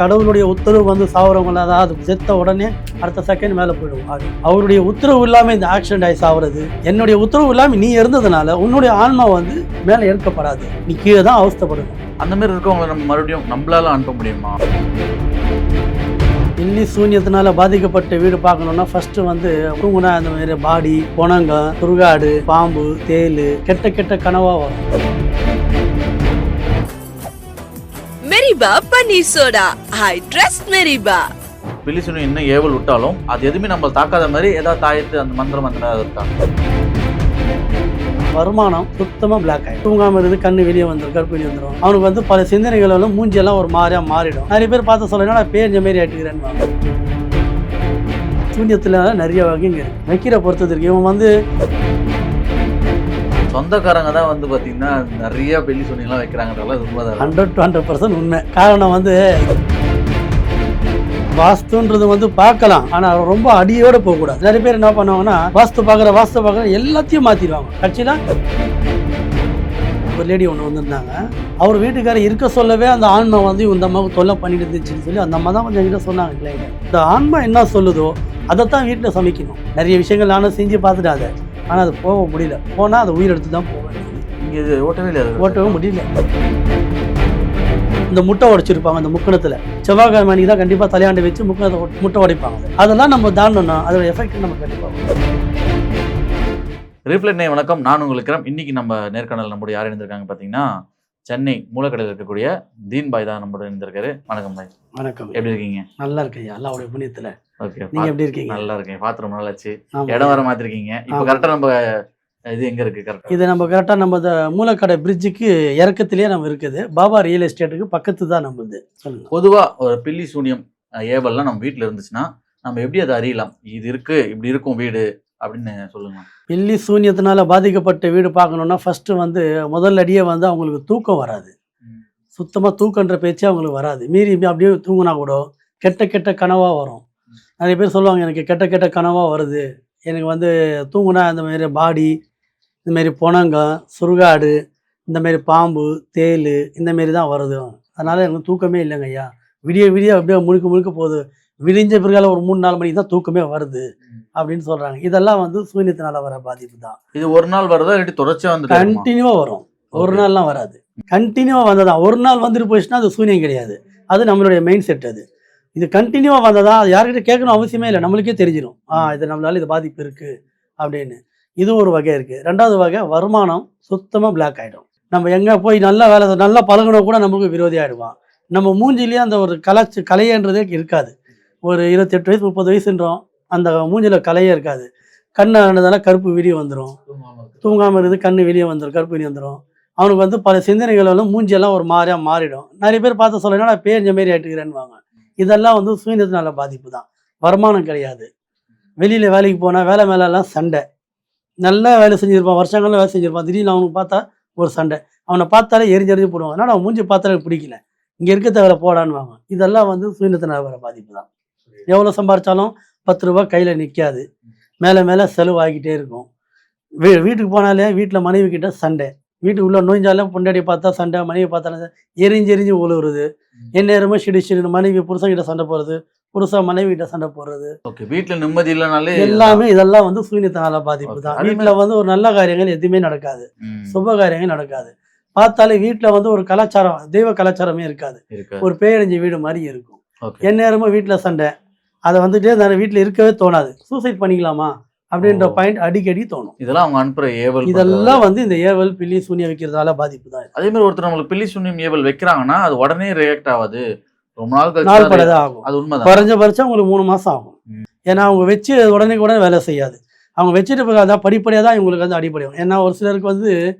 கடவுளுடைய உத்தரவு வந்து சாவறவங்கள அதாவது செத்த உடனே அடுத்த செகண்ட் மேலே போயிடும். அது அவருடைய உத்தரவு இல்லாமல் இந்த ஆக்சிடென்ட் ஆகி சாவுறது. என்னுடைய உத்தரவு இல்லாமல் நீ இருந்ததுனால உன்னுடைய ஆன்மா வந்து மேலே ஏற்கப்படாது. நீ கீழே தான் அவஸ்தைப்படணும். அந்த மாதிரி இருக்கவங்களை நம்ம மறுபடியும் நம்மளால அனுப்ப முடியுமா? இன்னி சூன்யத்தினால பாதிக்கப்பட்ட வீடு பார்க்கணும்னா ஃபர்ஸ்ட் வந்து தூங்குனா அந்த மாதிரி பாடி பொணங்க சுருகாடு பாம்பு தேள் கெட்ட கெட்ட கனவா வரும். மெரிபா பன்னீர் சோடா ஐ ட்ரஸ்ட் மெரிபா பிலிசுனு இன்னும் ஏவல் விட்டாலும் அது எதுவுமே நம்ம தாக்காத மாதிரி ஏதாவது தாயத்து அந்த மந்திரம் அந்த மாதிரி இருக்கா? வருமானம் சுத்தமாக பிளாக் ஆகிடும் தூங்காம இருந்து கண்ணு வெளியே வந்துடும் கருப்பு வெளியே வந்துடும் அவனுக்கு வந்து பல சிந்தனைகளும் மூஞ்சியெல்லாம் ஒரு மாதிரியா மாறிடும். நிறைய பேர் பார்த்து சொல்ல என்னடா பேஞ்ச மாரி ஆட்டுக்கிறேன்னு சூன்யத்தில் நிறைய வகைங்க இருக்கு. வைக்கிற பொறுத்தது இருக்கு. இவன் வந்து சொந்தக்காரங்க தான் வந்து பார்த்தீங்கன்னா நிறைய பெல்லி சுனிலாம் வைக்கிறாங்கன்றதெல்லாம் உண்மைதான். ஹண்ட்ரட் டு ஹண்ட்ரட் பர்சன்ட் உண்மை. காரணம் வந்து வாஸ்துன்றது வந்து பார்க்கலாம் ஆனால் ரொம்ப அடியோட போகக்கூடாது. நிறைய பேர் என்ன பண்ணுவாங்கன்னா வாஸ்து பார்க்குற வாஸ்து பார்க்குற எல்லாத்தையும் மாற்றிடுவாங்க கட்சியில் ஒரு லேடி ஒன்று வந்திருந்தாங்க. அவர் வீட்டுக்காரர் இருக்க சொல்லவே அந்த ஆன்மா வந்து இந்த அம்மாவுக்கு தொல்லை பண்ணிட்டு இருந்துச்சுன்னு சொல்லி அந்த அம்மா தான் கொஞ்சம் என்கிட்ட சொன்னாங்க கிளைண்ட் இந்த ஆன்மா என்ன சொல்லுதோ அதைத்தான் வீட்டில் சமைக்கணும். நிறைய விஷயங்கள் நானும் செஞ்சு பார்த்துட்டாத ஆனால் அது போக முடியல. போனால் அதை உயிர் எடுத்து தான் போவேன். இங்க இது ஓட்டவே இல்லையா அது? ஓட்டவே முடியல. இந்த முட்டை உடைச்சிருப்பாங்க அந்த முக்கணத்தில். செவ்வாய்க்கிழமை அன்னைக்கு தான் கண்டிப்பாக தலையாண்டு வச்சு முக்கணத்தை முட்டை உடைப்பாங்க. அதெல்லாம் நம்ம தாண்டணும் அதோட எஃபெக்ட் நம்ம கண்டிப்பாக ரீப்ளைட் நே வணக்கம். நான் உங்களுக்கு. இன்னைக்கு நம்ம நேர்காணல் நம்முடைய யார் இருந்திருக்காங்க பாத்தீங்கன்னா சென்னை மூலக்கடையில் இருக்கக்கூடிய தீன் பாய் தான் நம்மளோட இருந்திருக்காரு வணக்கம் பாய். வணக்கம். எப்படி இருக்கீங்க? நல்லா இருக்கேன் அல்லாவுடைய புண்ணியத்தில். ஓகே நீங்க எப்படி இருக்கீங்க? நல்லா இருக்கேன் பார்த்து ரொம்ப நாள் ஆச்சு. இடம் வர மாத்திருக்கீங்க. இப்போ ஆமா. கரெக்டா நம்ம இது எங்க இருக்கு? கரெக்டா இது நம்ம கரெக்டாக நம்ம மூலக்கடை பிரிட்ஜுக்கு இறக்கத்திலேயே நம்ம இருக்குது. பாபா ரியல் எஸ்டேட்டுக்கு பக்கத்து தான் நம்மளுது சொல்லுங்க. பொதுவா ஒரு பில்லி சூனியம் ஏவல்லாம் நம்ம வீட்ல இருந்துச்சுன்னா நம்ம எப்படி அதை அறியலாம்? இது இருக்கு இப்படி இருக்கும் வீடு அப்படின்னு சொல்லுங்க. பில்லி சூன்யத்தினால பாதிக்கப்பட்ட வீடு பார்க்கணுன்னா ஃபர்ஸ்ட் வந்து முதல் அடியே வந்து அவங்களுக்கு தூக்கம் வராது. சுத்தமாக தூக்கன்ற பேச்சே அவங்களுக்கு வராது. மீறி அப்படியே தூங்கினா கூட கெட்ட கெட்ட கனவாக வரும். நிறைய பேர் சொல்லுவாங்க எனக்கு கெட்ட கெட்ட கனவாக வருது. எனக்கு வந்து தூங்குனா இந்த மாதிரி பாடி இந்த மாதிரி பொணங்கம் சுருகாடு இந்த மாதிரி பாம்பு தேள் இந்த மாதிரி தான் வருது. அதனால் எனக்கு தூக்கமே இல்லைங்க ஐயா. விடிய விடிய அப்படியே முழுக்க முழுக்க போகுது. விடிஞ்ச பிறகால ஒரு மூணு நாலு மணிக்கு தான் தூக்கமே வருது அப்படின்னு சொல்கிறாங்க இதெல்லாம் வந்து சூன்யத்தினால வர பாதிப்பு தான். இது ஒரு நாள் வருதா இல்லாட்டி தொடர்ச்சியா வந்துட்டு இருக்குமா? கண்டினியூவாக வரும். ஒரு. நாள்லாம் வராது. கண்டினியூவாக வந்ததான் ஒரு நாள் வந்துட்டு போயிடுச்சுன்னா அது சூனியம் கிடையாது. அது நம்மளுடைய மெயின் செட் அது. இது கண்டினியூவாக வந்ததா? அது யார்கிட்ட கேட்கணும் அவசியமே இல்லை. நம்மளுக்கே தெரிஞ்சிடும் ஆ இது நம்மளால இது பாதிப்பு இருக்குது அப்படின்னு. இது ஒரு வகை இருக்குது ரெண்டாவது வகை வருமானம் சுத்தமாக பிளாக் ஆகிடும் நம்ம எங்கே போய் நல்லா வேலை நல்லா பழகணும் கூட நமக்கு விரோதி ஆகிடுவான் நம்ம மூஞ்சிலேயே அந்த ஒரு கலாச்சு கலையன்றதே இருக்காது. ஒரு இருபத்தெட்டு வயசு முப்பது வயசுன்றோம் அந்த மூஞ்சில கலையே இருக்காது. கண்ணை கருப்பு வெளியே வந்துடும் தூங்காமல் இருந்து கண்ணு வெளியே வந்துடும் கருப்பு வெளியே வந்துடும் அவனுக்கு வந்து பல சிந்தனைகளும் மூஞ்சியெல்லாம் ஒரு மாதிரியாக மாறிடும். நிறைய பேர் பார்த்து சொல்ல என்னடா பேஞ்ச மாரி ஆகிட்டுக்கிறேன்னு இதெல்லாம் வந்து சுயநலத்தினால பாதிப்பு தான் வருமானம் கிடையாது. வெளியில் வேலைக்கு போனால் வேலை மேலெல்லாம் சண்டை. நல்லா வேலை செஞ்சுருப்பான் வருஷங்கள்லாம் வேலை செஞ்சுருப்பான். திடீர்னு அவனுக்கு பார்த்தா ஒரு சண்டை. அவனை பார்த்தாலே எரிஞ்சு எரிஞ்சு போடுவாங்க ஆனால் அவன் மூஞ்சி பார்த்தாலே பிடிக்கல. இங்கே இருக்க தவிர போடான்னு வாங்க இதெல்லாம் வந்து சுயநலத்தினால வர பாதிப்பு தான் எவ்வளோ சம்பாரித்தாலும் பத்து ரூபா கையில் நிற்காது மேலே மேலே செலவாகிட்டே இருக்கும். வீ வீட்டுக்கு போனாலே வீட்டில் மனைவி கிட்ட சண்டை. வீட்டுக்குள்ளே நோய்ஞ்சாலும் பொண்டாடி பார்த்தா சண்டை மனைவி பார்த்தாலும் எரிஞ்சு எரிஞ்சு உழுவுறது. எந்நேரமும் சிடி சிடி மனைவி புருஷன் கிட்ட சண்டை போடுறது புருஷன் மனைவி கிட்ட சண்டை போடுறது. ஓகே வீட்ல நிம்மதி இல்லைனாலே எல்லாமே இதெல்லாம் வந்து சூன்யத்தினால பாதிப்பு தான். வீட்டில் வந்து ஒரு நல்ல காரியங்கள் எதுவுமே நடக்காது. சுப காரியங்கள் நடக்காது. பார்த்தாலே வீட்டில் வந்து ஒரு கலாச்சாரம் தெய்வ கலாச்சாரமே இருக்காது. இருக்கு ஒரு பேரஞ்சு வீடு மாதிரி இருக்கும். ஓகே. எந்நேரமும் வீட்டில் சண்டை. அதை வந்துட்டே வீட்டில் இருக்கவே தோணாது. சூசைட் பண்ணிக்கலாமா? அப்படின்ற. பாயிண்ட் அடிக்கடி தோணும். இதெல்லாம் அவங்க அனுப்புற ஏவல் இதெல்லாம் வந்து இந்த ஏவல் பில்லி சூனியம் வைக்கிறதால பாதிப்பு தான் அதே மாதிரி ஒருத்தர் நம்மளுக்கு பில்லி சூனியம் ஏவல் வைக்கிறாங்கன்னா அது உடனே ரியாக்ட் ஆகாது. ரொம்ப நாள் கழிச்சு அது- ஆகும். அது உண்மைதான். குறைஞ்சபட்சம் உங்களுக்கு மூணு மாசம் ஆகும். ஏன்னா அவங்க வச்சு உடனே உடனே வேலை செய்யாது. அவங்க வச்சுட்டு அதான் படிப்படியாக தான் இவங்களுக்கு வந்து அடிப்படையும் ஏன்னா ஒரு சிலருக்கு வந்து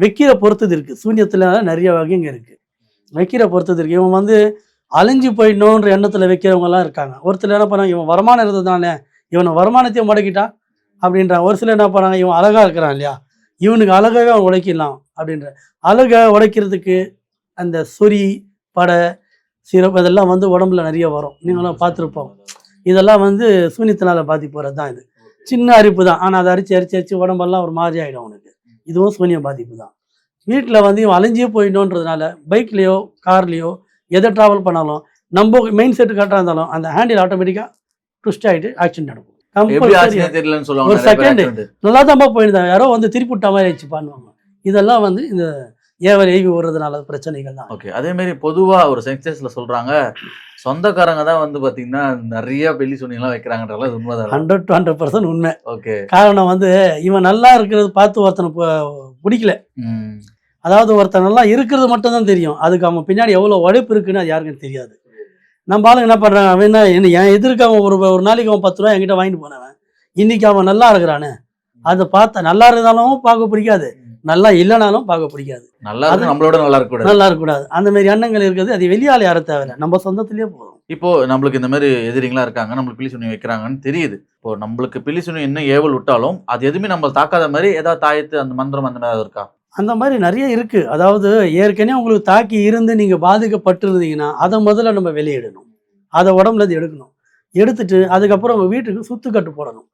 வைக்கிற பொறுத்தது இருக்கு. சூன்யத்தில் நிறைய வகைங்க இருக்கு. வைக்கிற பொறுத்தது இருக்கு. இவன் வந்து அழிஞ்சு போயிடணுன்ற எண்ணத்தில் வைக்கிறவங்க எல்லாம் இருக்காங்க. ஒருத்தர் என்ன பண்ணாங்க? இவன் வருமானம் இருந்ததுனால இவனை வருமானத்தையும் முடக்கிட்டான். அப்படின்றான் ஒரு சிலர் என்ன பண்ணாங்க இவன் அழகாக இருக்கிறான் இல்லையா? இவனுக்கு அழகாகவே அவன் உடைக்கலாம் அப்படின்ற. அழகை உடைக்கிறதுக்கு அந்த சொறி படை சிறப்பு இதெல்லாம் வந்து உடம்புல நிறைய வரும். நீங்களும் பார்த்துருப்போம். இதெல்லாம் வந்து சூனியத்தினால பாதிப்பு வரது தான் இது. சின்ன அரிப்பு தான். ஆனால் அதை அரிச்சு அரிச்சு அரிச்சு உடம்பெல்லாம் ஒரு மாதிரி ஆகிடும் அவனுக்கு. இதுவும் சூனிய பாதிப்பு தான் வீட்டில் வந்து இவன் அலைஞ்சே போயிடணுன்றதுனால பைக்லேயோ கார்லேயோ எதை ட்ராவல் பண்ணாலும் நம்ம மெயின் செட்டு கரெக்டாக இருந்தாலும் அந்த ஹேண்டில் ஆட்டோமேட்டிக்காக ட்விஸ்ட் ஆகிட்டு ஆக்சிடென்ட் நடக்கும். ஒரு accident. நல்லா தான் போயிருந்தாங்க யாரோ வந்து திருப்பி விட்ட மாதிரி ஆயிடுச்சு பண்ணுவாங்க. இதெல்லாம் வந்து இந்த ஏவல் எய்வி விடுறதுனால பிரச்சனைகள் தான். ஓகே அதே மாதிரி பொதுவா ஒரு சென்சஸ்ல சொல்றாங்க சொந்தக்காரங்க தான் வந்து பாத்தீங்கன்னா நிறைய பெல்லி சுனிலாம் வைக்கிறாங்கன்றதுல அது உண்மைதான்? ஹண்ட்ரட் டு ஹண்ட்ரட் பர்சன்ட் உண்மை. ஓகே காரணம் வந்து இவன் நல்லா இருக்கிறது பார்த்து ஒருத்தனை பிடிக்கல. அதாவது ஒருத்தன் நல்லா இருக்கிறது மட்டும்தான் தெரியும். அதுக்கு அவன் பின்னாடி எவ்வளோ உழைப்பு இருக்குன்னு அது யாருக்கும் தெரியாது. நம்ம ஆளுங்க என்ன பண்ணுறான் அவன் என்ன என் எதிர்க்க அவன் ஒரு ஒரு நாளைக்கு அவன் பத்து ரூபா என்கிட்ட வாங்கிட்டு போனவன். இன்னைக்கு அவன் நல்லா இருக்கிறானே. அதை பார்த்தா நல்லா இருந்தாலும் பார்க்க பிடிக்காது. நல்லா இல்லைனாலும் பார்க்க பிடிக்காது. நல்லா நம்மளோட நல்லா இருக்க கூடாது நல்லா இருக்கக்கூடாது. அந்த மாதிரி எண்ணங்கள் இருக்குது அது வெளியால் யாரும் தேவையில்லை. நம்ம சொந்தத்திலேயே போதும். இப்போ நம்மளுக்கு இந்த மாதிரி எதிரிங்களா இருக்காங்க நம்மளுக்கு பில்லி சுனி வைக்கிறாங்கன்னு தெரியுது. இப்போ நம்மளுக்கு பில்லி சுனி என்ன ஏவல் விட்டாலும் அது எதுவுமே நம்ம தாக்காத மாதிரி ஏதாவது தாயத்து அந்த மந்திரம் அந்த மாதிரி இருக்கா? அந்த மாதிரி நிறைய இருக்குது அதாவது ஏற்கனவே உங்களுக்கு தாக்கி இருந்து நீங்கள் பாதிக்கப்பட்டிருந்தீங்கன்னா அதை முதல்ல நம்ம வெளியிடணும். அதை உடம்புல இருந்து எடுக்கணும். எடுத்துட்டு அதுக்கப்புறம் உங்கள் வீட்டுக்கு சுத்துக்கட்டு போடணும்.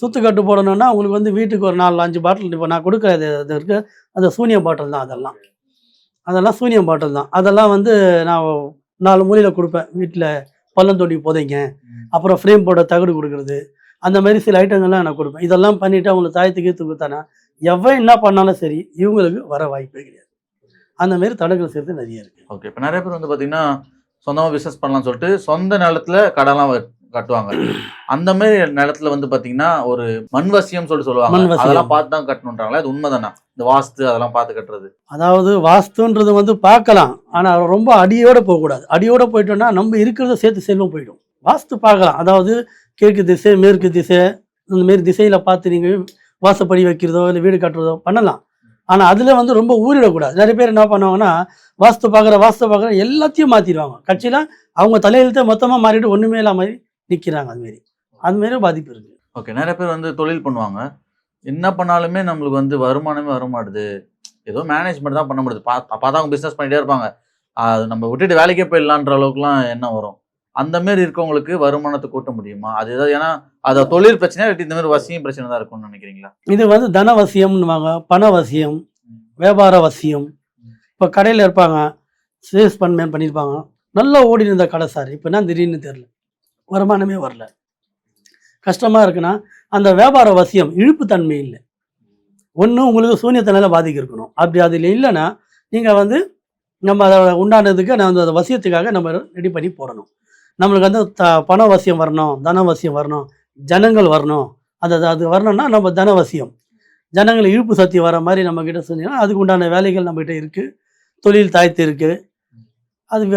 சுத்துக்கட்டு போடணும்னா உங்களுக்கு வந்து வீட்டுக்கு ஒரு நாலு அஞ்சு பாட்டில் இப்போ நான் கொடுக்குறது இது இருக்கு. அந்த சூனியம் பாட்டில் தான் அதெல்லாம். அதெல்லாம் சூனியம் பாட்டில் தான். அதெல்லாம் வந்து நான் நாலு மூலையில் கொடுப்பேன். வீட்டில் பள்ளந்தொட்டி புதைங்க அப்புறம் ஃப்ரேம் போட தகடு கொடுக்குறது. அந்த மாதிரி சில ஐட்டங்கள்லாம் நான் கொடுப்பேன். இதெல்லாம் பண்ணிவிட்டு அவங்களுக்கு தாயத்துக்கு ஈர்த்து எவன் என்ன பண்ணாலும் சரி இவங்களுக்கு வர வாய்ப்பே கிடையாது. அந்த மாதிரி தடங்கள் சேர்த்து நிறைய இருக்கு. ஓகே இப்போ நிறைய பேர் வந்து பாத்தீங்கன்னா சொந்தமா பிசினஸ் பண்ணலாம்னு சொல்லிட்டு சொந்த நிலத்துல கடலாம் கட்டுவாங்க. அந்த மாதிரி நிலத்துல வந்து பாத்தீங்கன்னா ஒரு மண் வசியம் சொல்லிட்டு மண் சொல்லுவாங்க. அதெல்லாம் பார்த்து தான் கட்டணுன்றாங்களா அது உண்மைதானா? இந்த வாஸ்து அதெல்லாம் பார்த்து கட்டுறது. அதாவது வாஸ்துன்றது வந்து பார்க்கலாம். ஆனால் ரொம்ப அடியோட போகக்கூடாது. அடியோட போயிட்டோம்னா நம்ம இருக்கிறத சேர்த்து செல்வம் போயிடும். வாஸ்து பார்க்கலாம். அதாவது கிழக்கு திசை மேற்கு திசை இந்த மாரி திசையில் பார்த்து நீங்கள் வாசப்படி வைக்கிறதோ இல்லை வீடு கட்டுறதோ பண்ணலாம். ஆனால் அதில் வந்து ரொம்ப ஊறிடக்கூடாது. நிறைய பேர் என்ன பண்ணுவாங்கன்னா வாஸ்து பார்க்குற வாஸ்து பார்க்குற எல்லாத்தையும் மாற்றிடுவாங்க கட்சியில் அவங்க தலையெழுத்தை மொத்தமாக மாறிட்டு ஒன்றுமே இல்லாம மாதிரி நிற்கிறாங்க அதுமாரி அதுமாரி பாதிப்பு இருக்குது ஓகே நிறைய பேர் வந்து தொழில் பண்ணுவாங்க. என்ன பண்ணாலுமே நம்மளுக்கு வந்து வருமானமே வர மாட்டுது ஏதோ மேனேஜ்மெண்ட் தான் பண்ண முடியுது. பா பார்த்தா அவங்க பிஸ்னஸ் பண்ணிகிட்டே இருப்பாங்க. அது நம்ம விட்டுட்டு வேலைக்கே போயிடலான்ற அளவுக்குலாம் என்ன வரும். அந்த மாரி இருக்கவங்களுக்கு வருமானத்தை கூட்ட முடியுமா? அது ஏதாவது ஏன்னா அது தொழில் பிரச்சனையா இந்த மாதிரி வசியம் பிரச்சனை தான் இருக்கும்னு நினைக்கிறீங்களா? இது வந்து தனவசியம்னுவாங்க பணவசியம் வியாபார வசியம். இப்போ கடையில் இருப்பாங்க சேல்ஸ் பண்ண பண்ணியிருப்பாங்க நல்லா ஓடி இருந்த கடை சார் இப்போ என்ன திடீர்னு தெரில வருமானமே வரல. கஷ்டமாக இருக்குன்னா அந்த வியாபார வசியம் இழுப்புத்தன்மை இல்லை. ஒன்று உங்களுக்கு சூன்யத்தினால பாதிக்க இருக்கணும் அப்படி அதில் இல்லைன்னா நீங்கள் வந்து நம்ம அதை உண்டானதுக்கு நான் அந்த வசியத்துக்காக நம்ம ரெடி பண்ணி போடணும். நம்மளுக்கு வந்து த பணவசியம் வரணும் தனவசியம் வரணும் ஜனங்கள் வரணும். அது அது- வரணும்னா நம்ம தனவசியம். ஜனங்களை இழுப்பு சக்தி வர மாதிரி நம்மக்கிட்ட கிட்ட சொன்னீங்கன்னா அதுக்கு உண்டான வேலைகள் நம்மக்கிட்ட இருக்குது தொழில் தாய்த்து இருக்குது அது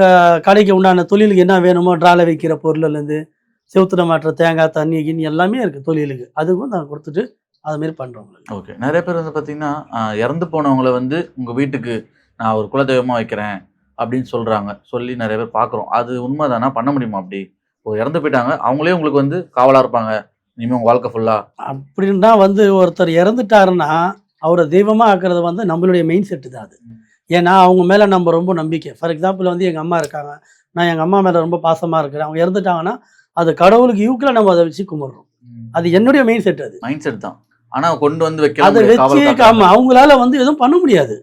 கடைக்கு உண்டான தொழிலுக்கு என்ன வேணுமோ ட்ராலை வைக்கிற பொருள்லேருந்து செவுத்துல மாற்ற தேங்காய் தண்ணி கிண்ணி எல்லாமே இருக்குது தொழிலுக்கு. அதுக்கும் நான் கொடுத்துட்டு அதுமாரி மாதிரி ஓகே. நிறைய பேர் வந்து பார்த்தீங்கன்னா இறந்து போனவங்களை வந்து உங்கள் வீட்டுக்கு நான் ஒரு குலதெய்வமாக வைக்கிறேன் அப்படின்னு சொல்கிறாங்க சொல்லி நிறைய பேர் பார்க்குறோம். அது உண்மைதானா? பண்ண முடியுமா அப்படி? இப்போ இறந்து போயிட்டாங்க. அவங்களே உங்களுக்கு வந்து காவலாக இருப்பாங்க. இனிமேல் உங்கள் வாழ்க்கை ஃபுல்லாக அப்படின்னா வந்து ஒருத்தர் இறந்துட்டாருன்னா அவரை தெய்வமாக ஆக்குறது வந்து நம்மளுடைய மெயின் செட்டு தான் அது. ஏன்னா அவங்க மேலே நம்ம ரொம்ப நம்பிக்கை. ஃபார் எக்ஸாம்பிள் வந்து எங்கள் அம்மா இருக்காங்க. நான் எங்கள் அம்மா மேலே ரொம்ப பாசமாக இருக்கிறேன். அவங்க இறந்துட்டாங்கன்னா அது கடவுளுக்கு யூக்கில் நம்ம அதை வச்சு கும்பிட்றோம். அது என்னுடைய மெயின் செட் அது. மைண்ட் செட் தான். ஆனால் கொண்டு வந்து அதை வைக்கலாம் வச்சு காவல் ஆமா அவங்களால வந்து எதுவும் பண்ண முடியாது.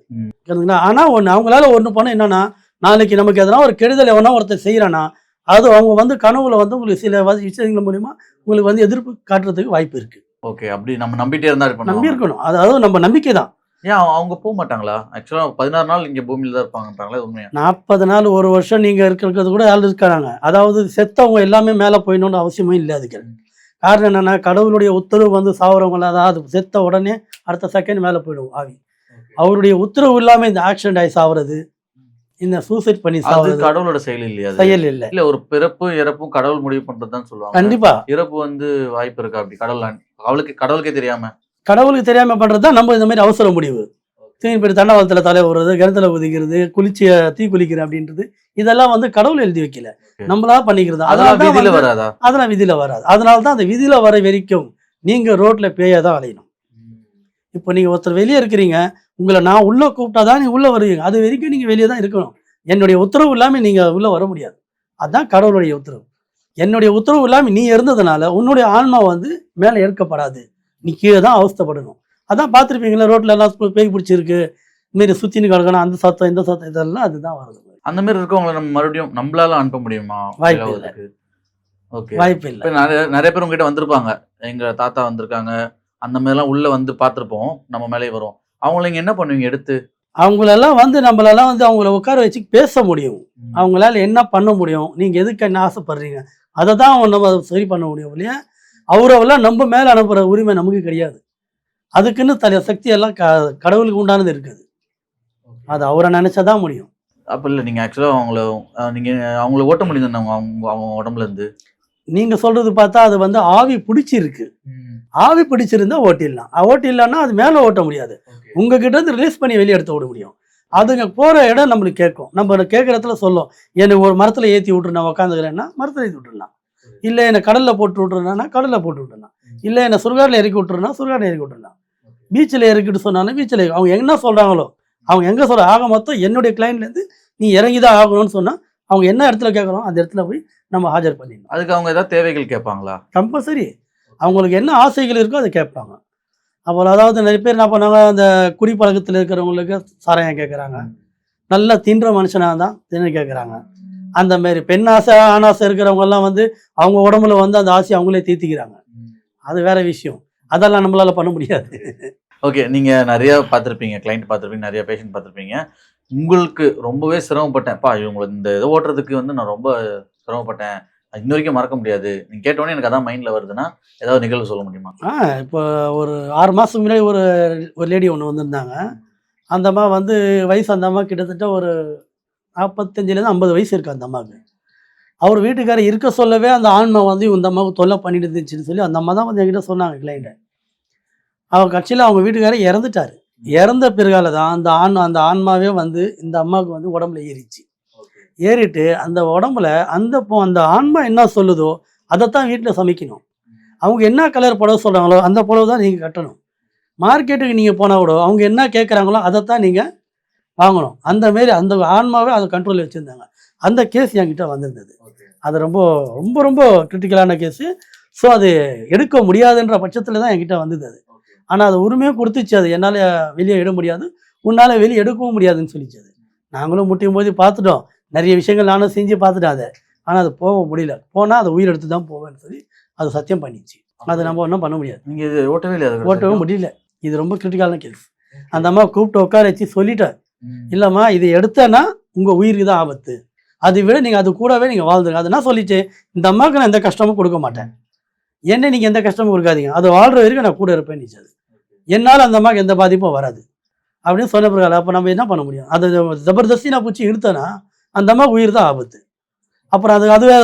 ஆனா ஒண்ணு அவங்களால ஒண்ணு பண்ண என்னன்னா நாளைக்கு நமக்கு எதனா ஒரு கெடுதல் எவனா ஒருத்தர் செய்யறானா அது அவங்க வந்து கனவுல வந்து உங்களுக்கு சில விஷயங்கள் மூலியமா உங்களுக்கு வந்து எதிர்ப்பு காட்டுறதுக்கு வாய்ப்பு இருக்கு. ஓகே அப்படி நம்ம நம்பிட்டே இருந்தா நம்பி பண்ணுவோம் இருக்கணும் அதாவது நம்ம நம்பிக்கை தான். ஏன் அவங்க- போக மாட்டாங்களா? ஆக்சுவலாக பதினாறு நாள் இங்கே பூமியில தான் இருப்பாங்கன்றாங்களா? இது உண்மையா? நாற்பது நாள் ஒரு வருஷம் நீங்க இருக்கிறது கூட ஆள் இருக்காங்க? அதாவது செத்தவங்க எல்லாமே மேல போயிடணும்னு அவசியமும் இல்லை அதுக்கு. காரணம் என்னன்னா கடவுளுடைய உத்தரவு வந்து சாவறவங்கள அதாவது செத்த உடனே அடுத்த செகண்ட் மேல போயிடும் ஆவி. அவருடைய உத்தரவு இல்லாம இந்த ஆக்சிடென்ட் ஆகி சாவறது. இந்த சூசைட் பண்ணி அது சாவறது கடவுளோட செயல் இல்லையா? செயல் இல்லை. இல்ல ஒரு பிறப்பும் இறப்பும் கடவுள் முடிவு பண்றதுதான் சொல்லுவாங்க. கண்டிப்பா. இறப்பு வந்து வாய்ப்பு இருக்கா அப்படி? கடவுள் அவளுக்கு கடவுளுக்கே தெரியாம? கடவுளுக்கு தெரியாம பண்றது தான் நம்ம இந்த மாதிரி அவசர முடிவு. தீப்படி தண்டவாளத்துல தலை விடுறது கிணத்துல குதிக்கிறது குளிச்சிய தீ குளிக்கிற அப்படின்றது இதெல்லாம் வந்து கடவுள் எழுதி வைக்கல. நம்மளா பண்ணிக்கிறது. அதெல்லாம் விதியில வராதா? அதெல்லாம் விதியில வராது. அதனால தான் அந்த விதியில வர வரைக்கும் நீங்க ரோட்ல பேயா தான் அலையணும் இப்போ நீங்க ஒருத்தர் வெளியே இருக்கிறீங்க உங்களை நான் உள்ள கூப்பிட்டா தான் நீங்க உள்ள வருவீங்க அது வரைக்கும் நீங்க வெளியே தான் இருக்கணும். என்னுடைய உத்தரவு இல்லாம நீங்க உள்ள வர முடியாது. அதான் கடவுளுடைய உத்தரவு. என்னுடைய உத்தரவு இல்லாம நீ இருந்ததுனால உன்னுடைய ஆன்மா வந்து மேலே ஏற்கப்படாது. நீ கீழே தான் அவஸ்தைப்படணும். அதான் பார்த்துருப்பீங்களா? ரோட்ல எல்லாம் பேய் பிடிச்சிருக்கு. இதுமாரி சுத்தின்னு கிடக்கணும். அந்த சத்தம் இந்த சத்தம் இதெல்லாம் அதுதான் வருது அந்த மாதிரி இருக்கவங்கள நம்ம மறுபடியும் நம்மளால அனுப்ப முடியுமா? வாய்ப்பு இல்ல. ஓகே. வாய்ப்பு இல்லை. நிறைய நிறைய பேர் உங்ககிட்ட வந்திருப்பாங்க. எங்க தாத்தா வந்திருக்காங்க. அந்த மாதிரிலாம் உள்ள வந்து பார்த்திருப்போம். நம்ம மேலே வரும். அவங்கள நீங்க என்ன பண்ணுவீங்க எடுத்து? அவங்களெல்லாம் வந்து நம்மளெல்லாம் வந்து அவங்கள உட்கார வச்சு பேச முடியும். அவங்களால என்ன பண்ண முடியும்? நீங்க எதுக்கு என்ன ஆசைப்படுறீங்க? அதை தான் அவங்க நம்ம சரி பண்ண முடியும் இல்லையா? அவரெல்லாம் நம்ம மேல அனுப்புற உரிமை நமக்கு கிடையாது. அதுக்குன்னு தனி சக்தி எல்லாம் க கடவுளுக்கு உண்டானது இருக்குது. அது அவரை நினைச்சாதான் முடியும். அப்ப இல்ல நீங்க ஆக்சுவலா அவங்கள அஹ், நீங்க அவங்கள ஓட்ட முடியுது அவங்க அவங்க அவங்க உடம்புல இருந்து? நீங்க சொல்றது பார்த்தா அது வந்து ஆவி பிடிச்சிருக்கு. ஆவி பிடிச்சிருந்தா ஓட்டிடலாம். ஓட்டிடலாம்னா அது மேலே ஓட்ட முடியாது. உங்ககிட்ட இருந்து ரிலீஸ் பண்ணி வெளியே எடுத்து விட முடியும். அதுங்க போற இடம் நம்மளுக்கு கேட்கும். நம்ம கேட்குற இடத்துல சொல்லும். என்னை ஒரு மரத்துல ஏற்றி விட்டுரு நான் உட்காந்துக்கிறேன்னா மரத்துல ஏற்றி விட்டுறலாம். இல்லை என்னை கடல்ல போட்டு விட்டுருனா கடல்ல போட்டு விட்டுறலாம். இல்லை என்னை சுடுகாட்டில் இறக்கி விட்டுருனா சுடுகாட்டில் இறக்கி விட்டுறலாம். பீச்சில் இறக்கிட்டு சொன்னாலும் பீச்சில் அவங்க என்ன சொல்றாங்களோ அவங்க எங்க சொல்ற ஆக மொத்தம் என்னுடைய கிளைண்ட்லேருந்து நீ இறங்கி தான் ஆகணும்னு சொன்னா அவங்க என்ன இடத்துல கேட்குறோம் அந்த இடத்துல போய் நம்ம ஹாஜர் பண்ணிடணும். அதுக்கு அவங்க ஏதாவது தேவைகள் கேட்பாங்களா? கம்பல்சரி அவங்களுக்கு என்ன ஆசைகள் இருக்கோ அதை கேட்பாங்க. அப்புறம் அதாவது நிறைய பேர் என்ன பண்ணாங்க அந்த குடிப்பழக்கத்தில் இருக்கிறவங்களுக்கு சாராயம் கேட்குறாங்க. நல்லா தின்ற மனுஷனாக தான் தின்னு கேட்குறாங்க. அந்த மாதிரி பெண் ஆசை ஆண் ஆசை வந்து அவங்க உடம்புல வந்து அந்த ஆசையை அவங்களே தீர்த்திக்கிறாங்க. அது வேற விஷயம். அதெல்லாம் நம்மளால பண்ண முடியாது. ஓகே நீங்கள் நிறையா பார்த்துருப்பீங்க கிளைண்ட் பார்த்துருப்பீங்க நிறையா பேஷண்ட் பார்த்துருப்பீங்க. உங்களுக்கு ரொம்பவே சிரமப்பட்டேன். பா இவங்களை இந்த இதை ஓட்டுறதுக்கு வந்து நான் ரொம்ப சிரமப்பட்டேன். அது இன்ன வரைக்கும் மறக்க முடியாது. நீங்க கேட்டோன்னே எனக்கு அதான் மைண்ட்ல வருதுன்னா ஏதாவது நிகழ்வு சொல்ல முடியுமா? ஆ இப்போ ஒரு ஆறு மாதத்துக்கு முன்னாடி ஒரு ஒரு லேடி ஒன்று வந்திருந்தாங்க. அந்த அம்மா வந்து வயசு அந்த அம்மா கிட்டத்தட்ட ஒரு நாற்பத்தஞ்சிலேருந்து ஐம்பது வயசு இருக்கு அந்த அம்மாவுக்கு. அவர் வீட்டுக்காரர் இருக்க சொல்லவே அந்த ஆன்மா வந்து இந்த அம்மாவுக்கு தொல்லை பண்ணிட்டு இருந்துச்சுன்னு சொல்லி அந்த அம்மா தான் வந்து என்கிட்ட சொன்னாங்க கிளைண்ட்டை அவங்க கட்சியில் அவங்க வீட்டுக்காரர் இறந்துட்டார். இறந்த பிறகால தான் அந்த ஆண் அந்த ஆன்மாவே வந்து இந்த அம்மாவுக்கு வந்து உடம்புல ஏறிச்சு ஏறிட்டு அந்த உடம்புல அந்த அந்த ஆன்மா என்ன சொல்லுதோ அதைத்தான் வீட்டில் சமைக்கணும். அவங்க என்ன கலர் புடவை சொல்கிறாங்களோ அந்த புடவை தான் நீங்கள் கட்டணும். மார்க்கெட்டுக்கு நீங்கள் போனால் கூட அவங்க என்ன கேட்குறாங்களோ அதைத்தான் நீங்கள் வாங்கணும். அந்த மாரி அந்த ஆன்மாவே அதை கண்ட்ரோலில் வச்சுருந்தாங்க. அந்த கேஸ் என்கிட்ட வந்திருந்தது. அது ரொம்ப ரொம்ப ரொம்ப கிரிட்டிக்கலான கேஸு ஸோ அது எடுக்க முடியாதுன்ற பட்சத்தில் தான் என்கிட்ட வந்தது அது. ஆனால் அது உரிமையும் கொடுத்துச்சு. அது என்னால் வெளியே எட முடியாது. உன்னால் வெளியே எடுக்கவும் முடியாதுன்னு சொல்லிச்சு அது. நாங்களும் முட்டியும் போது பார்த்துட்டோம். நிறைய விஷயங்கள் நானும் செஞ்சு பார்த்துட்டேன் அதை. ஆனால் அது போக முடியல. போனால் அது உயிர் எடுத்து தான் போவேன்னு சொல்லி அது சத்தியம் பண்ணிச்சு. அது நம்ம ஒன்றும் பண்ண முடியாது. நீங்க இது ஓட்டவே இல்லையா அது? ஓட்டவே முடியல. இது ரொம்ப கிரிட்டிக்கலான கேஸ் அந்த அம்மா கூப்பிட்டு உட்கார வச்சு சொல்லிட்டார் ம். இல்லைம்மா இதை எடுத்தேன்னா உங்கள் உயிருக்கு தான் ஆபத்து. அதை விட நீங்கள் அது கூடவே நீங்கள் வாழ்ந்துருங்க. அது என்ன சொல்லிச்சு இந்த அம்மாவுக்கு நான் எந்த கஷ்டமும் கொடுக்க மாட்டேன். என்ன நீங்கள் எந்த கஷ்டமும் கொடுக்காதீங்க. அது வாழ்கிற வரைக்கும் நான் கூட இருப்பேன் அது என்னால் அந்த அம்மாவுக்கு எந்த பாதிப்பும் வராது. அப்படின்னு சொன்ன பிறகு அப்போ நம்ம என்ன பண்ண முடியும்? அது ஜபர்தஸ்தி நான் பிடிச்சி இழுத்தேன்னா அந்த அம்மாவுக்கு உயிர் தான் ஆபத்து. அப்புறம் அது அது வேற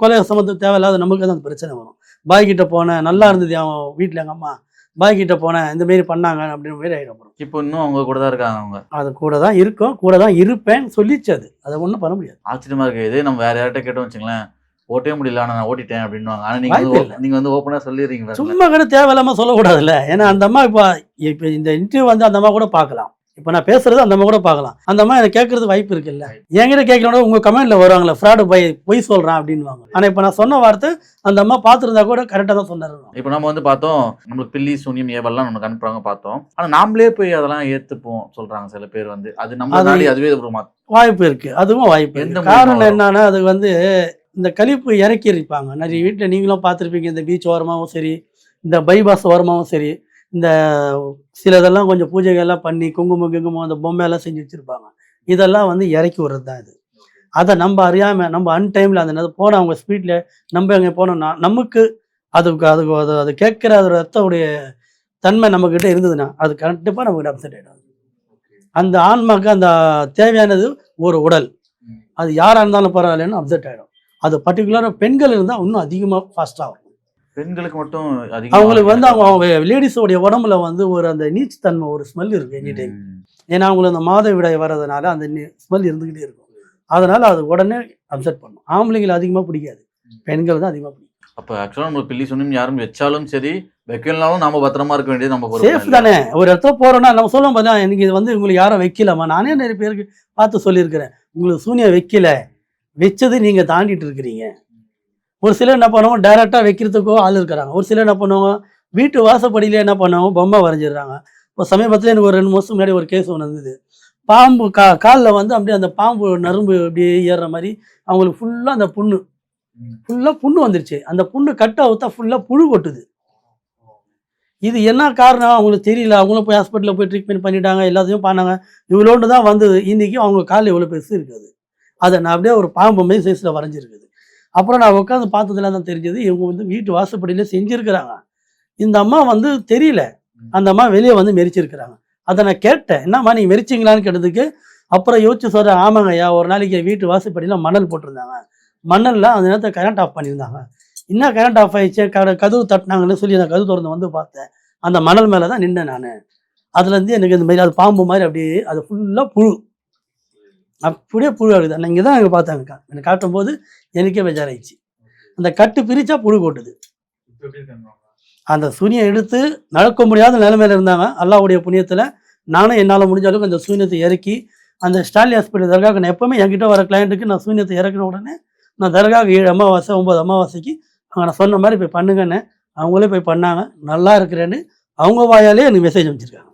கொலை சம்மந்தம் தேவையில்லாத நமக்கு தான் அந்த பிரச்சனை வரும். பாய் கிட்ட போனேன் நல்லா இருந்தது அவன் வீட்டில் எங்கள் அம்மா. பாய் கிட்ட போனேன் இந்த மாரி பண்ணாங்க அப்படின்னு மாரி அப்புறம். இப்போ இன்னும் அவங்க கூட தான் இருக்காங்க அவங்க. அது கூட தான் இருக்கும் கூட தான் இருப்பேன்னு சொல்லிச்சு அது. அதை ஒன்றும் பண்ண முடியாது. ஆச்சரியமா இருக்கு. இதே நம்ம வேற யார்கிட்ட கேட்டோம் வச்சுங்களேன் ஓட்டவே முடியல ஆனா நான் ஓட்டிட்டேன் அப்படின்னுவாங்க ஆனா நீங்க வந்து வாய்ப்பே ஓ- நீங்க வந்து ஓப்பனா சொல்லிடுறீங்க. சும்மா கூட தேவையில்லாம சொல்லக்கூடாதுல்ல. ஏன்னா அந்த அம்மா இப்போ இப்போ இந்த இன்டர்வியூ வந்து அந்த அம்மா கூட பார்க்கலாம். இப்போ நான் பேசுறது அந்த அம்மா கூட பார்க்கலாம். அந்த அம்மா எனக்கு கேட்கறது வாய்ப்பு இருக்குல்ல. என்கிட்ட கேட்கறோட உங்க கமெண்ட்ல வருவாங்களே ஃப்ராடு பை பொய் சொல்றான் அப்படின்வாங்க ஆனா இப்போ நான் சொன்ன வார்த்தை அந்த அம்மா பார்த்துருந்தா கூட கரெக்டாக தான் சொன்னாரு. இப்போ நம்ம வந்து பார்த்தோம் நம்மளுக்கு பில்லி சூனியம் ஏவல்லாம் நமக்கு அனுப்புறாங்க பார்த்தோம் ஆனா நாமளே போய் அதெல்லாம் ஏத்துப்போம் சொல்றாங்க சில பேர் வந்து. அது நம்ம நாடி அதுவே வாய்ப்பு இருக்கு. அதுவும் வாய்ப்பு மூலியமா காரணம்? என்னன்னா அது வந்து இந்த கழிப்பு இறக்கி இருப்பாங்க நிறைய வீட்டில் நீங்களும் பார்த்துருப்பீங்க இந்த பீச் ஓரமாகவும் சரி இந்த பைபாஸ் ஓரமாகவும் சரி. இந்த சிலதெல்லாம் கொஞ்சம் பூஜைகள்லாம் பண்ணி குங்குமம் குங்குமம் அந்த பொம்மையெல்லாம் செஞ்சு வச்சுருப்பாங்க. இதெல்லாம் வந்து இறக்கி விடுறது தான் இது. அதை நம்ம அறியாமல் நம்ம அன்டைமில் அந்த நேரம் போன அவங்க ஸ்பீடில் நம்ம அங்கே போனோம்னா நமக்கு அதுக்கு அதுக்கு அது அது கேட்குற அது ரத்தவுடைய தன்மை நம்மக்கிட்ட இருந்ததுன்னா அது கண்டிப்பாக நமக்கு அப்செட் ஆகிடும் அந்த ஆன்மாக்கு அந்த தேவையானது ஒரு உடல். அது யாராக இருந்தாலும் பரவாயில்லன்னு அப்செட் ஆகிடும் அது பர்டிகுலராக பெண்கள் இருந்தால் இன்னும் அதிகமாக ஃபாஸ்ட்டாகும் பெண்களுக்கு மட்டும் அவங்களுக்கு வந்து அவங்க அவங்க லேடிஸோடைய உடம்புல வந்து ஒரு அந்த நீச்சுத்தன்மை ஒரு ஸ்மெல் இருக்கு எனி டைம். ஏன்னா அவங்களுக்கு அந்த மாத விடாய் வர்றதுனால அந்த ஸ்மெல் இருந்துக்கிட்டே இருக்கும். அதனால அது உடனே அப்செட் பண்ணும். ஆம்பளைங்களை அதிகமாக பிடிக்காது. பெண்கள் தான் அதிகமாக பிடிக்கும். அப்ப ஆக்சுவலா நம்ம பில்லி சூனியம் யாரும் வச்சாலும் சரி வைக்கலனாலும் நாம பத்திரமா இருக்க வேண்டியது நம்ம சேஃப்? தானே? ஒரு இடத்துல போறோம்னா நம்ம சொல்லுவோம் பார்த்தா எனக்கு இது வந்து உங்களுக்கு யாரும் வைக்கலாமா நானே நிறைய பேருக்கு பார்த்து சொல்லியிருக்கிறேன். உங்களுக்கு சூனியம் வைக்கல. வச்சது நீங்க தாண்டிட்டு இருக்கிறீங்க. ஒரு சிலர் என்ன பண்ணுவாங்க டைரெக்டாக வைக்கிறதுக்கோ ஆள் இருக்கிறாங்க. ஒரு சிலர் என்ன பண்ணுவாங்க வீட்டு வாசப்படியில் என்ன பண்ணுவாங்க பொம்மை வரைஞ்சிடுறாங்க. இப்போ சமீபத்தில் எனக்கு ஒரு ரெண்டு மாதம் முன்னாடி ஒரு கேஸ் ஒன்று இருந்தது பாம்பு கா காலில் வந்து அப்படியே அந்த பாம்பு நரம்பு அப்படியே ஏறுற மாதிரி அவங்களுக்கு ஃபுல்லாக அந்த புண்ணு ஃபுல்லாக புண்ணு வந்துருச்சு. அந்த புண்ணு கட் அவுத்தா ஃபுல்லாக புழு கொட்டுது. இது என்ன காரணம்? அவங்களுக்கு தெரியல. அவங்களும் போய் ஹாஸ்பிட்டலில் போய் ட்ரீட்மெண்ட் பண்ணிட்டாங்க எல்லாத்தையும் பண்ணாங்க. இவ்வளோண்டு தான் வந்தது. இன்றைக்கி அவங்க காலில் இவ்வளோ பெருசு இருக்குது. அதை நான் அப்படியே ஒரு பாம்பு மாதிரி சைஸில் வரைஞ்சிருக்குது. அப்புறம் நான் உட்காந்து பார்த்ததுல தான் தெரிஞ்சது இவங்க வந்து வீட்டு வாசப்படியில் செஞ்சுருக்கிறாங்க. இந்த அம்மா வந்து தெரியல. அந்த அம்மா வெளியே வந்து மெரிச்சிருக்கிறாங்க. அதை நான் கேட்டேன் என்னம்மா நீங்கள் மெரிச்சிங்களான்னு கேட்டதுக்கு அப்புறம் யோசிச்சு சொல்கிறேன் ஆமாங்க ஐயா ஒரு நாளைக்கு வீட்டு வாசப்படியில் மணல் போட்டிருந்தாங்க. மணலில் அந்த நேரத்தை கரண்ட் ஆஃப் பண்ணியிருந்தாங்க. என்ன கரண்ட் ஆஃப் ஆயிடுச்சு? க கதவு தட்டினாங்கன்னு சொல்லி நான் கதவு திறந்து வந்து பார்த்தேன். அந்த மணல் மேலே தான் நின்னேன் நான். அதுலேருந்து எனக்கு இந்த மாதிரி அது பாம்பு மாதிரி அப்படியே அது ஃபுல்லாக புழு. அப்படியே புழு ஆகுது நான் இங்கே தான் எனக்கு பார்த்தாங்க எனக்கு காட்டும் போது எனக்கே பேஜாராயிடுச்சு. அந்த கட்டு பிரித்தா புழு போட்டுது அந்த சூனியை எடுத்து நடக்க முடியாத நிலைமையில இருந்தாங்க. அல்லாவுடைய புண்ணியத்தில் நானும் என்னால் முடிஞ்ச அளவுக்கு அந்த சூன்யத்தை இறக்கி அந்த ஸ்டாலி ஹாஸ்பிட்டல் தர்காவுக்கு நான் எப்பவுமே என்கிட்ட வர கிளையண்ட்டுக்கு நான் சூன்யத்தை இறக்கின உடனே நான் தர்காவுக்கு ஏழு அமாவாசை ஒம்பது அமாவாசைக்கு அவங்க நான் சொன்ன மாதிரி போய் பண்ணுங்கன்னு அவங்களே போய் பண்ணாங்க. நல்லா இருக்கிறேன்னு அவங்க வாயாலே எனக்கு மெசேஜ் அமைச்சிருக்காங்க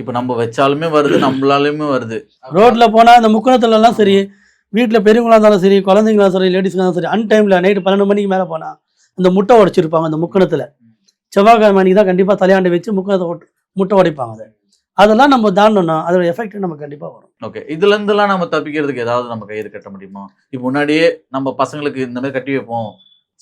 இப்போ நம்ம வச்சாலுமே வருது நம்மளாலுமே வருது. ரோட்ல போனா இந்த முக்குளத்துல எல்லாம் சரி வீட்டில் பெரியவங்களா இருந்தாலும் சரி குழந்தைங்களா சரி லேடிஸ்ங்களா இருந்தாலும் சரி அன் டைம்ல நைட்டு பன்னெண்டு மணிக்கு மேலே போனா இந்த முட்டை உடைச்சிருப்பாங்க அந்த முக்கணத்துல. செவ்வாய்க்கிழமை அன்னைக்கு தான் கண்டிப்பா தலையாண்டு வச்சு முக்கணத்தை முட்டை உடைப்பாங்க அதை. அதெல்லாம் நம்ம தாண்டோம்னா அதோட எஃபெக்ட் நம்ம கண்டிப்பா வரும். ஓகே இதுல இருந்தெல்லாம் நம்ம தப்பிக்கிறதுக்கு ஏதாவது நம்ம கயிறு கட்ட முடியுமா? இப்போ முன்னாடியே நம்ம பசங்களுக்கு இந்த மாதிரி கட்டி வைப்போம்.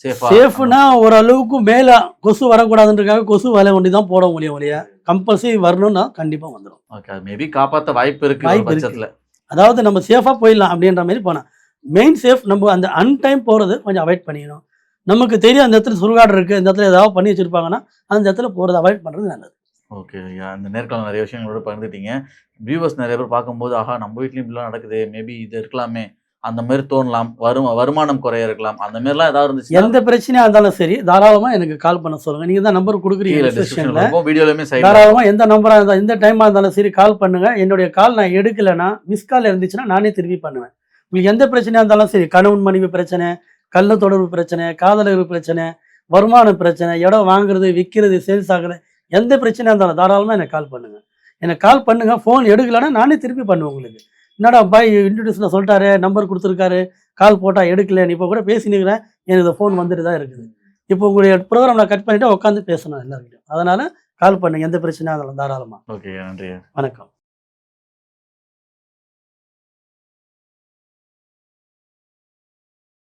சேஃப்னா ஓரளவுக்கு மேல கொசு வரக்கூடாதுன்றதுக்காக கொசு வலை ஒண்டி தான் போட முடியும் இல்லையா கம்பல்சரி வரணும்னா கண்டிப்பா வந்துடும் ஓகே மேபி காப்பாத்த வாய்ப்பு இருக்கு வாய்ப்பு. பட்சத்துல. அதாவது நம்ம சேஃபா போயிடலாம் அப்படின்ற மாதிரி போனா மெயின் சேஃப் நம்ம அந்த அன்டைம் போறது கொஞ்சம் அவாய்ட் பண்ணிக்கணும். நமக்கு தெரியும் அந்த இடத்துல சுடுகாடு இருக்கு இந்த இடத்துல ஏதாவது பண்ணி வச்சிருப்பாங்கன்னா அந்த இடத்துல போறதை அவாய்ட் பண்றது நல்லது. ஓகே ஐயா இந்த நேர்காணல் நிறைய விஷயங்களோட பகிர்ந்துட்டீங்க. வியூவர்ஸ் நிறைய பேர் பார்க்கும்போது ஆஹா நம்ம வீட்லயும் இப்படிலாம் நடக்குது மேபி இது இருக்கலாமே. அந்த மாதிரி தோணலாம் வரும் வருமானம் குறைய இருக்கலாம். அந்த மாதிரிலாம் ஏதாவது இருந்துச்சுன்னா எந்த பிரச்சனையா இருந்தாலும் சரி தாராளமா எனக்கு கால் பண்ண சொல்லுங்க. நீங்க தான் நம்பர் கொடுக்குறீங்க வீடியோலயுமே சைடு தாராளமா எந்த நம்பரா இருந்தாலும் எந்த டைமா இருந்தாலும் சரி கால் பண்ணுங்க. என்னுடைய கால் நான் எடுக்கலைன்னா மிஸ் கால் இருந்துச்சுன்னா நானே திருப்பி பண்ணுவேன். உங்களுக்கு எந்த பிரச்சனையா இருந்தாலும் சரி கணவன் மனைவி பிரச்சனை கள்ள தொடர்பு பிரச்சனை காதலர் பிரச்சனை வருமான பிரச்சனை இடம் வாங்குறது விற்கிறது சேல்ஸ் ஆகுறது எந்த பிரச்சனையா இருந்தாலும் தாராளமா எனக்கு கால் பண்ணுங்க. எனக்கு கால் பண்ணுங்க ஃபோன் எடுக்கலைன்னா நானே திருப்பி பண்ணுவேன் உங்களுக்கு. என்னடா பாய் இன்ட்ரடியூஸ்ல சொல்லிட்டாரு நம்பர் கொடுத்துருக்காரு கால் போட்டா எடுக்கல நீ இப்போ கூட பேசினுக்கிறேன் எனக்கு ஃபோன் வந்துட்டு தான் இருக்குது. இப்போ உங்களுடைய ப்ரோக்ராம் நான் கட் பண்ணிட்டு உட்காந்து பேசணும் எல்லாருக்கிட்டையும் அதனால கால் பண்ணுங்க எந்த பிரச்சனையா இருந்தாலும் தாராளமா. ஓகே நன்றி வணக்கம்.